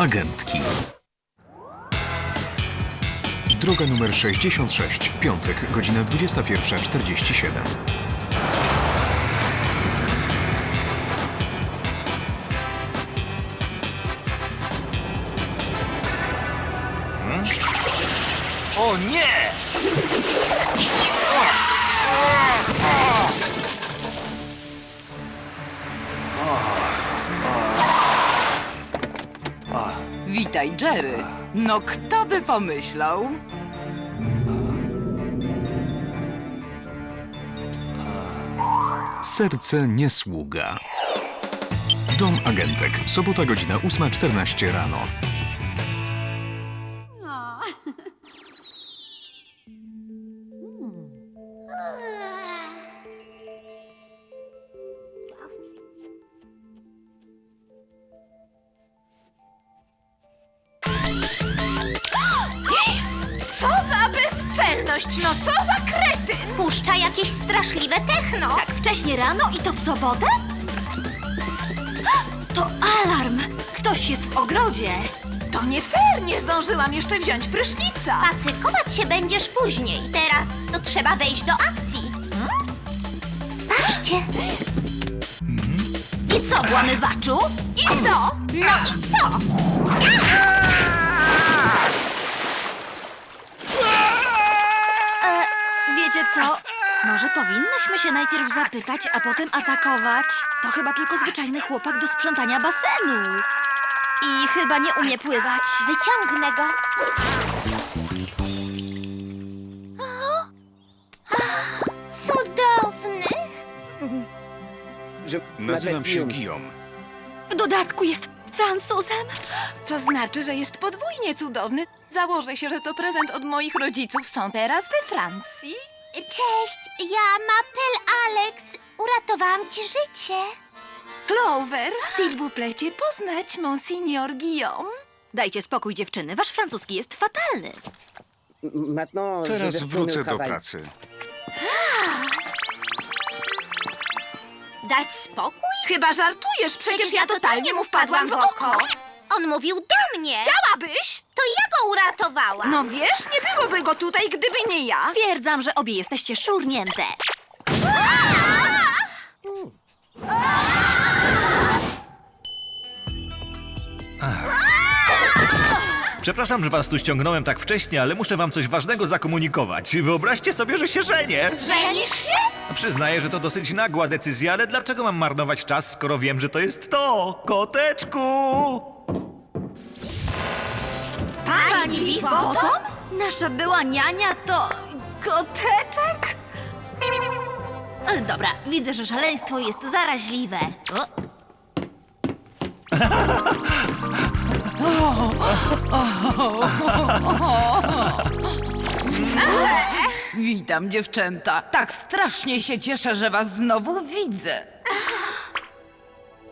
Agentki. Droga numer 66, piątek, godzina 21.47. O nie! Witaj, Jerry. No kto by pomyślał? Serce nie sługa. Dom agentek. Sobota, godzina 8.14 rano. Bezczelność, no co za kretyn! Puszcza jakieś straszliwe techno. Tak wcześnie rano i to w sobotę? To alarm! Ktoś jest w ogrodzie. To nie fair, nie zdążyłam jeszcze wziąć prysznica. Pacykować się będziesz później. Teraz to trzeba wejść do akcji. Patrzcie. I co, włamywaczu? I co? No i co? Co? Może powinnyśmy się najpierw zapytać, a potem atakować? To chyba tylko zwyczajny chłopak do sprzątania basenu. I chyba nie umie pływać. Wyciągnę go. Cudowny. Nazywam się Guillaume. W dodatku jest Francuzem. To znaczy, że jest podwójnie cudowny. Założę się, że to prezent od moich rodziców. Są teraz we Francji. Cześć, ja Mapel Alex. Uratowałam ci życie. Clover, s'il vous plaît, cię poznać, Monsignor Guillaume. Dajcie spokój, dziewczyny. Wasz francuski jest fatalny. Maintenant, je vais Teraz wrócę do travail. pracy. Dać spokój? Chyba żartujesz, przecież ja totalnie mu wpadłam w oko. On mówił do mnie. Chciałabyś? To ja go uratowałam. No wiesz, nie byłoby go tutaj, gdyby nie ja. Twierdzam, że obie jesteście szurnięte. Przepraszam, że was tu ściągnąłem tak wcześnie, ale muszę wam coś ważnego zakomunikować. Wyobraźcie sobie, że się żenię. Żenisz się? Przyznaję, że to dosyć nagła decyzja, ale dlaczego mam marnować czas, skoro wiem, że to jest to? Koteczku! Pani Wisbottom? Nasza była niania to koteczek? Dobra, widzę, że szaleństwo jest zaraźliwe. O. Witam, dziewczęta. Tak strasznie się cieszę, że was znowu widzę.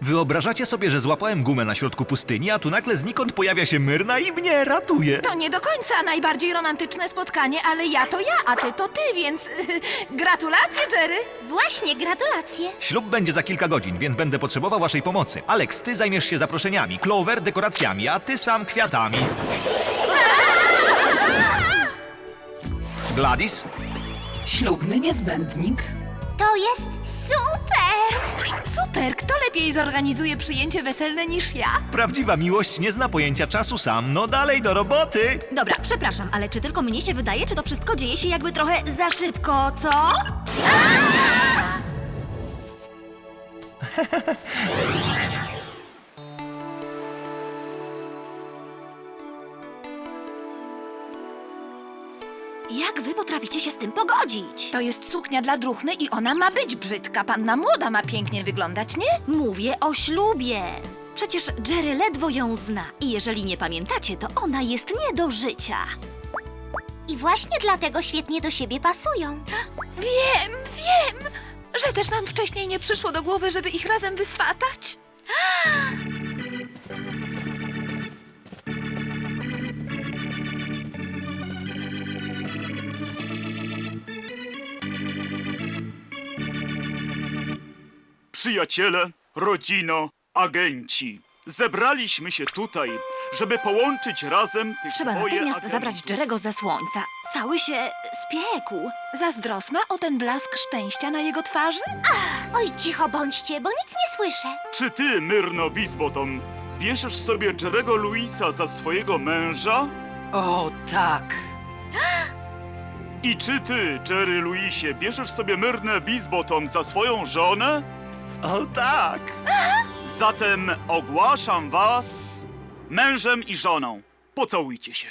Wyobrażacie sobie, że złapałem gumę na środku pustyni, a tu nagle znikąd pojawia się Myrna i mnie ratuje. To nie do końca najbardziej romantyczne spotkanie, ale ja to ja, a ty to ty, więc gratulacje, Jerry. Właśnie, gratulacje. Ślub będzie za kilka godzin, więc będę potrzebował waszej pomocy. Alex, ty zajmiesz się zaproszeniami, Clover dekoracjami, a ty sam kwiatami. Gladys? Ślubny niezbędnik. To jest super. Super, kto lepiej zorganizuje przyjęcie weselne niż ja? Prawdziwa miłość nie zna pojęcia czasu sam. No dalej do roboty! Dobra, przepraszam, ale czy tylko mnie się wydaje, czy to wszystko dzieje się jakby trochę za szybko, co? Jak wy potraficie się z tym pogodzić? To jest suknia dla druchny i ona ma być brzydka. Panna młoda ma pięknie wyglądać, nie? Mówię o ślubie. Przecież Jerry ledwo ją zna i jeżeli nie pamiętacie, to ona jest nie do życia. I właśnie dlatego świetnie do siebie pasują. Wiem, wiem! Że też nam wcześniej nie przyszło do głowy, żeby ich razem wyswatać. Przyjaciele, rodzino, agenci. Zebraliśmy się tutaj, żeby połączyć razem tych Trzeba dwoje natychmiast agentów. zabrać Jerego ze słońca. Cały się spiekł. Zazdrosna o ten blask szczęścia na jego twarzy? Oj, cicho bądźcie, bo nic nie słyszę. Czy ty, Myrno Bizbottom, bierzesz sobie Jerego Luisa za swojego męża? O, tak. I czy ty, Jerry Luisie, bierzesz sobie Myrnę Bizbottom za swoją żonę? O tak! Zatem ogłaszam was mężem i żoną. Pocałujcie się.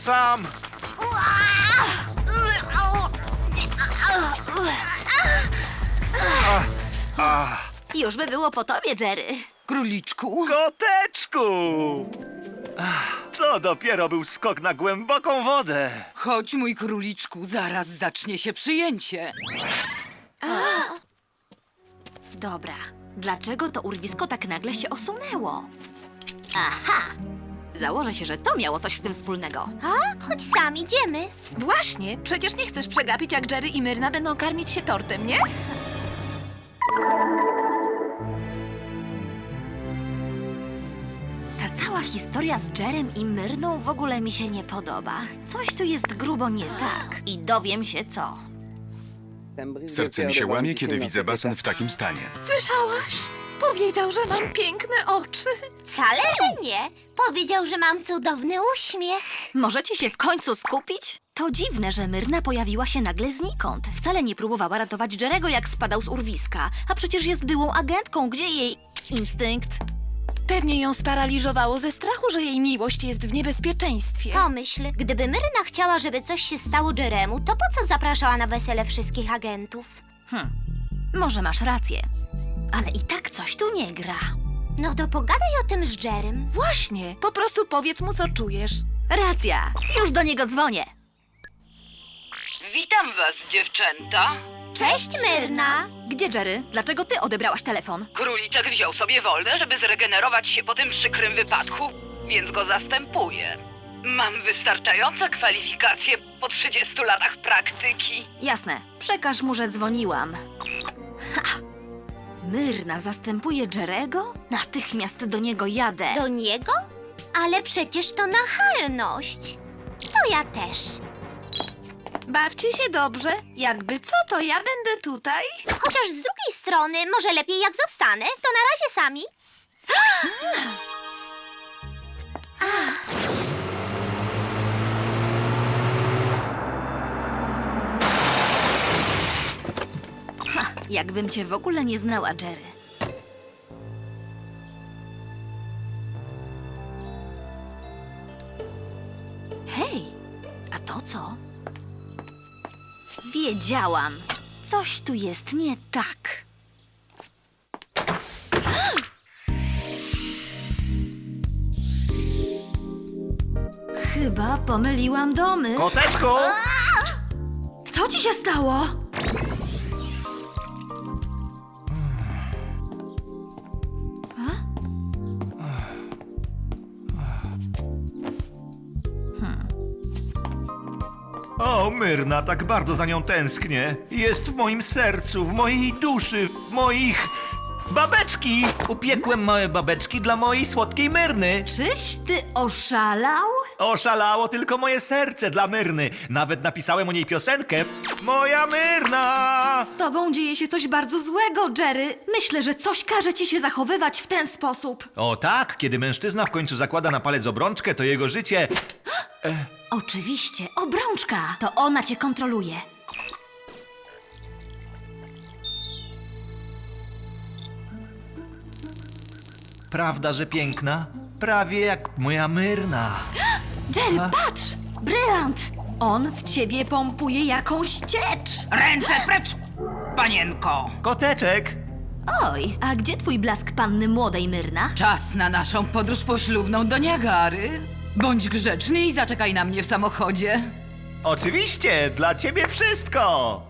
Sam! Już by było po tobie, Jerry. Króliczku. Koteczku! Ach, To dopiero był skok na głęboką wodę. Chodź, mój króliczku, zaraz zacznie się przyjęcie. Dobra, dlaczego to urwisko tak nagle się osunęło? Aha! Założę się, że to miało coś z tym wspólnego. A? Chodź sam, idziemy. Właśnie, przecież nie chcesz przegapić, jak Jerry i Myrna będą karmić się tortem, nie? Ta cała historia z Jerem i Myrną w ogóle mi się nie podoba. Coś tu jest grubo nie tak. I dowiem się co. Serce mi się łamie, kiedy widzę basen w takim stanie. Słyszałaś? Powiedział, że mam piękne oczy. Wcale, że nie. Powiedział, że mam cudowny uśmiech. Możecie się w końcu skupić? To dziwne, że Myrna pojawiła się nagle znikąd. Wcale nie próbowała ratować Jerego, jak spadał z urwiska. A przecież jest byłą agentką. Gdzie jej instynkt? Pewnie ją sparaliżowało ze strachu, że jej miłość jest w niebezpieczeństwie. Pomyśl, gdyby Myrna chciała, żeby coś się stało Jeremu, to po co zapraszała na wesele wszystkich agentów? Może masz rację. Ale i tak coś tu nie gra. No to pogadaj o tym z Jerem. Właśnie, po prostu powiedz mu, co czujesz. Racja, już do niego dzwonię. Witam was, dziewczęta. Cześć, Myrna. Gdzie Jerry? Dlaczego ty odebrałaś telefon? Króliczek wziął sobie wolne, żeby zregenerować się po tym przykrym wypadku, więc go zastępuję. Mam wystarczające kwalifikacje po 30 latach praktyki. Jasne, przekaż mu, że dzwoniłam. Myrna zastępuje Jerego? Natychmiast do niego jadę. Do niego? Ale przecież to nachalność. To ja też. Bawcie się dobrze. Jakby co, to ja będę tutaj. Chociaż z drugiej strony, może lepiej jak zostanę, to na razie sami. Jakbym cię w ogóle nie znała, Jerry. Hej, a to co? Wiedziałam. Coś tu jest nie tak. Chyba pomyliłam domy. Koteczku! Co ci się stało? O, Myrna, tak bardzo za nią tęsknię. Jest w moim sercu, w mojej duszy, w moich... Babeczki! Upiekłem małe babeczki dla mojej słodkiej Myrny. Czyś ty oszalał? Oszalało tylko moje serce dla Myrny. Nawet napisałem o niej piosenkę. Moja Myrna! Z tobą dzieje się coś bardzo złego, Jerry. Myślę, że coś każe ci się zachowywać w ten sposób. O tak, kiedy mężczyzna w końcu zakłada na palec obrączkę, to jego życie... Oczywiście, obrączka. To ona cię kontroluje. Prawda, że piękna? Prawie jak moja Myrna. Jerry, patrz! Brylant! On w ciebie pompuje jakąś ciecz. Ręce precz, panienko! Koteczek! Oj, a gdzie twój blask panny młodej, Myrna? Czas na naszą podróż poślubną do Niagary. Bądź grzeczny i zaczekaj na mnie w samochodzie. Oczywiście, dla ciebie wszystko!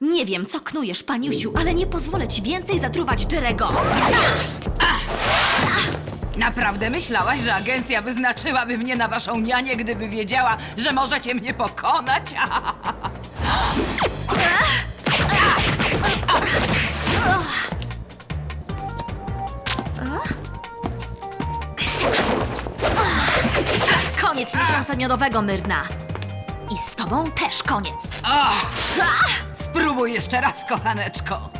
Nie wiem, co knujesz, paniusiu, ale nie pozwolę ci więcej zatruwać Jerego. Naprawdę myślałaś, że agencja wyznaczyłaby mnie na waszą nianię, gdyby wiedziała, że możecie mnie pokonać? Miesiąca miodowego, Myrna. I z tobą też koniec. Spróbuj jeszcze raz, kochaneczko.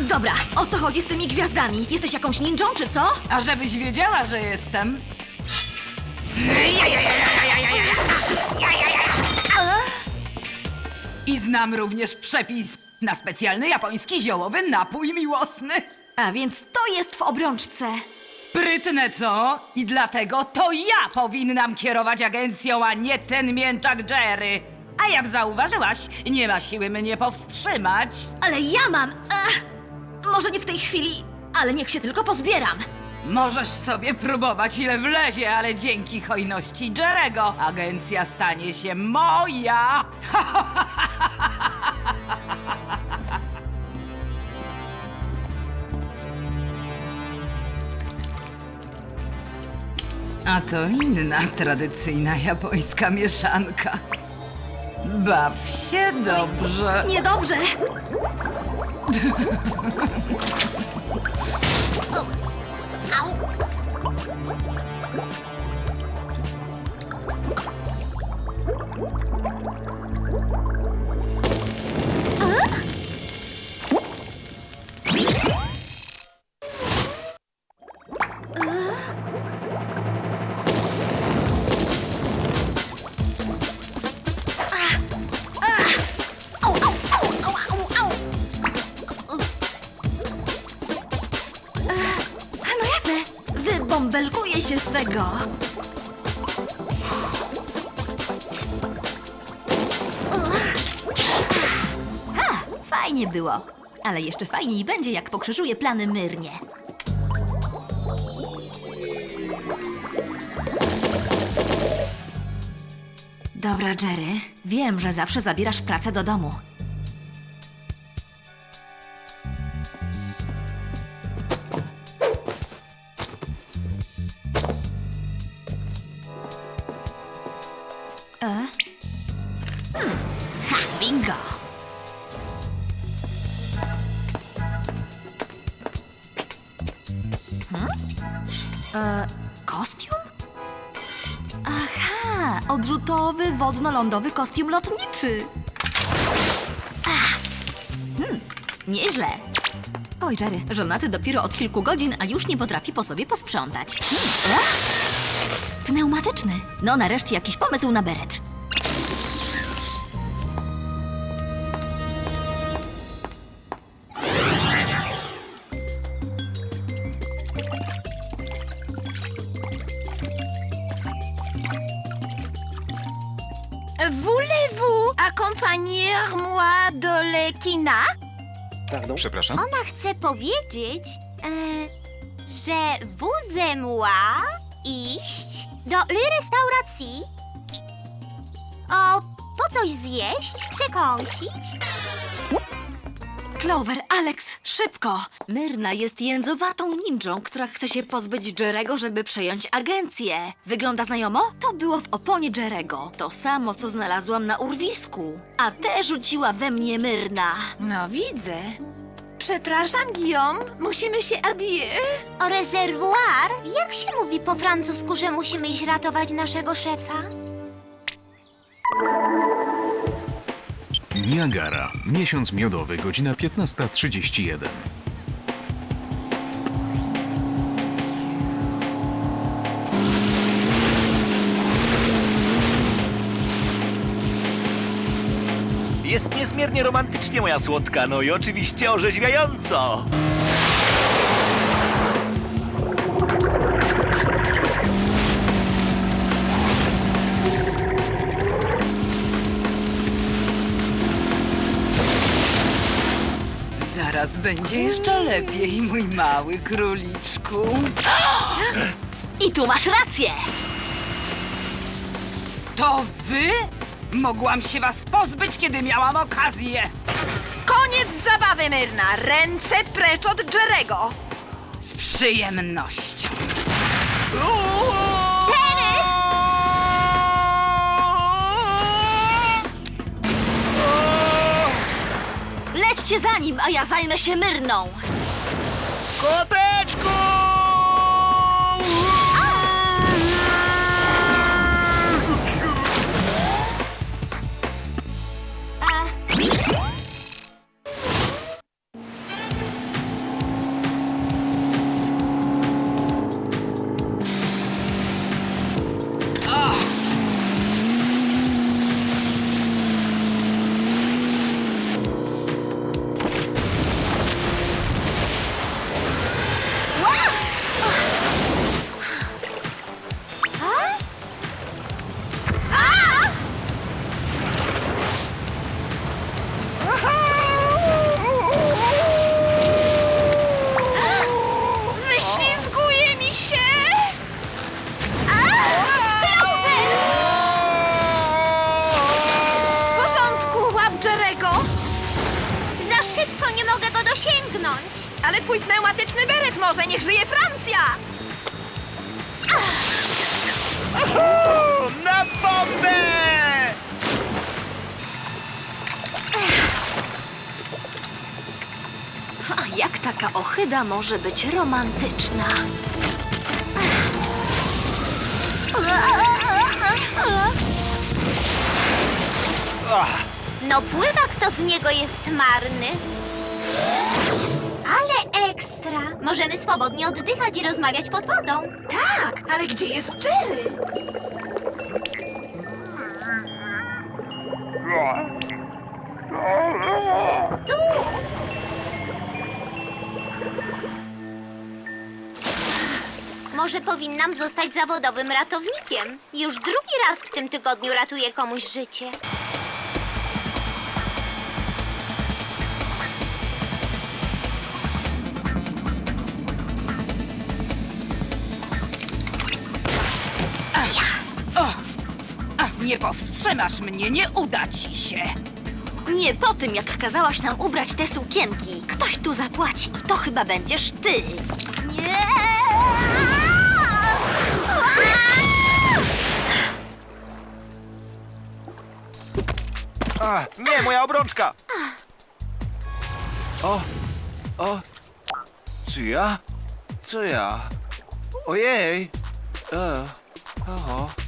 Dobra, o co chodzi z tymi gwiazdami? Jesteś jakąś ninją, czy co? A żebyś wiedziała, że jestem. I znam również przepis na specjalny japoński ziołowy napój miłosny. A więc to jest w obrączce. Sprytne, co? I dlatego to ja powinnam kierować agencją, a nie ten mięczak Jerry. A jak zauważyłaś, nie ma siły mnie powstrzymać. Ale ja mam. Ach, może nie w tej chwili, ale niech się tylko pozbieram. Możesz sobie próbować ile wlezie, ale dzięki hojności Jerego agencja stanie się moja. A to inna tradycyjna japońska mieszanka. Baw się dobrze. Niedobrze. Au, fajnie było. Ale jeszcze fajniej będzie, jak pokrzyżuję plany Myrnie. Dobra, Jerry. Wiem, że zawsze zabierasz pracę do domu. Odrzutowy wodno-lądowy kostium lotniczy. Ach, Hmm, nieźle. Oj, Jerry, żonaty dopiero od kilku godzin, a już nie potrafi po sobie posprzątać. Hmm, pneumatyczny. No, nareszcie jakiś pomysł na beret. Przepraszam? Ona chce powiedzieć, e, że vous moi iść do restauracji. O, po coś zjeść, przekąsić. Clover, Alex, szybko! Myrna jest jędzowatą ninją, która chce się pozbyć Jerego, żeby przejąć agencję. Wygląda znajomo? To było w oponie Jerego. To samo, co znalazłam na urwisku. A te rzuciła we mnie Myrna. No widzę. Przepraszam, Guillaume, musimy się adieu. O rezerwuar? Jak się mówi po francusku, że musimy iść ratować naszego szefa? Niagara. Miesiąc miodowy, godzina 15.31. Jest niezmiernie romantycznie, moja słodka, no i oczywiście orzeźwiająco. Zaraz będzie jeszcze lepiej, mój mały króliczku. I tu masz rację. To wy Mogłam się was pozbyć, kiedy miałam okazję. Koniec zabawy, Myrna. Ręce precz od Jerego. Z przyjemnością. Jerry! Lećcie za nim, a ja zajmę się Myrną. Koteczku! Ale twój pneumatyczny beret może, niech żyje Francja! Na bombę! A jak taka ochyda może być romantyczna? No pływak to z niego jest marny. Ekstra! Możemy swobodnie oddychać i rozmawiać pod wodą. Tak, ale gdzie jest Jerry? Tu! Może powinnam zostać zawodowym ratownikiem. Już drugi raz w tym tygodniu ratuję komuś życie. Nie powstrzymasz mnie, nie uda ci się. Nie po tym, jak kazałaś nam ubrać te sukienki. Ktoś tu zapłaci i to chyba będziesz ty. Nie! A, nie, moja obrączka! O, o, czy ja? Co ja? Ojej! E, oho.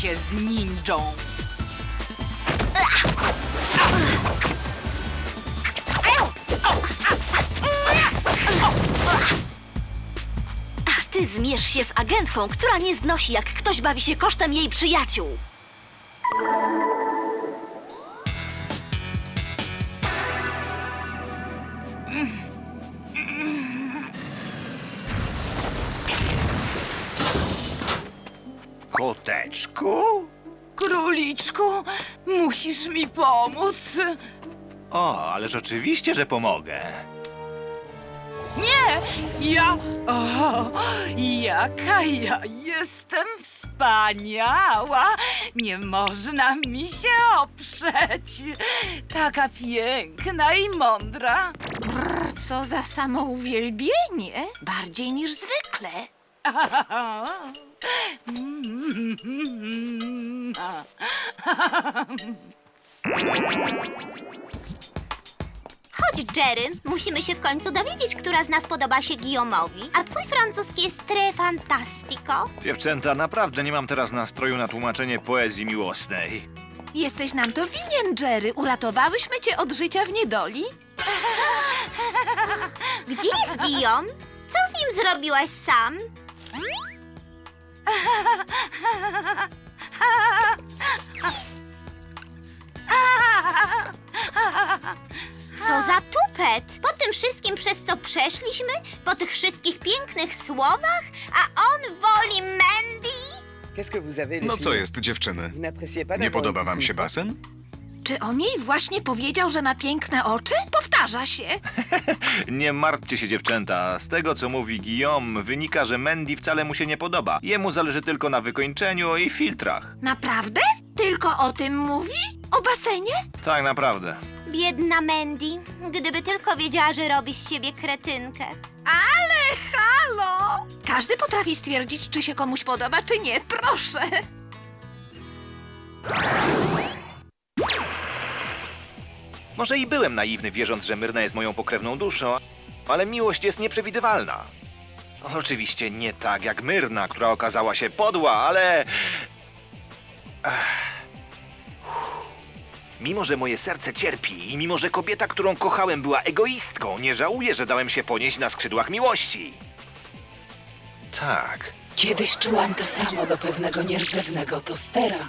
Się z ninją. A ty zmierz się z agentką, która nie znosi, jak ktoś bawi się kosztem jej przyjaciół. Króliczku, musisz mi pomóc. O, ale rzeczywiście, że pomogę. Nie, ja. O, jaka ja jestem wspaniała. Nie można mi się oprzeć. Taka piękna i mądra. Brr, co za samouwielbienie! Bardziej niż zwykle. Chodź, Jerry. Musimy się w końcu dowiedzieć, która z nas podoba się Guillaume'owi. A twój francuski jest très fantastico. Dziewczęta, naprawdę nie mam teraz nastroju na tłumaczenie poezji miłosnej. Jesteś nam to winien, Jerry. Uratowałyśmy cię od życia w niedoli. Gdzie jest Guillaume? Co z nim zrobiłaś sam? Co za tupet! Po tym wszystkim, przez co przeszliśmy, po tych wszystkich pięknych słowach, a on woli Mandy? No co jest, dziewczyny? Nie podoba wam się basen? Czy on jej właśnie powiedział, że ma piękne oczy? Powtarza się. Nie martwcie się, dziewczęta. Z tego, co mówi Guillaume, wynika, że Mandy wcale mu się nie podoba. Jemu zależy tylko na wykończeniu i filtrach. Naprawdę? Tylko o tym mówi? O basenie? Tak naprawdę. Biedna Mandy. Gdyby tylko wiedziała, że robi z siebie kretynkę. Ale halo! Każdy potrafi stwierdzić, czy się komuś podoba, czy nie. Proszę. Może i byłem naiwny, wierząc, że Myrna jest moją pokrewną duszą, ale miłość jest nieprzewidywalna. Oczywiście nie tak jak Myrna, która okazała się podła, ale. Mimo, że moje serce cierpi i mimo, że kobieta, którą kochałem, była egoistką, nie żałuję, że dałem się ponieść na skrzydłach miłości. Tak. Kiedyś czułam to samo do pewnego nierdzewnego tostera.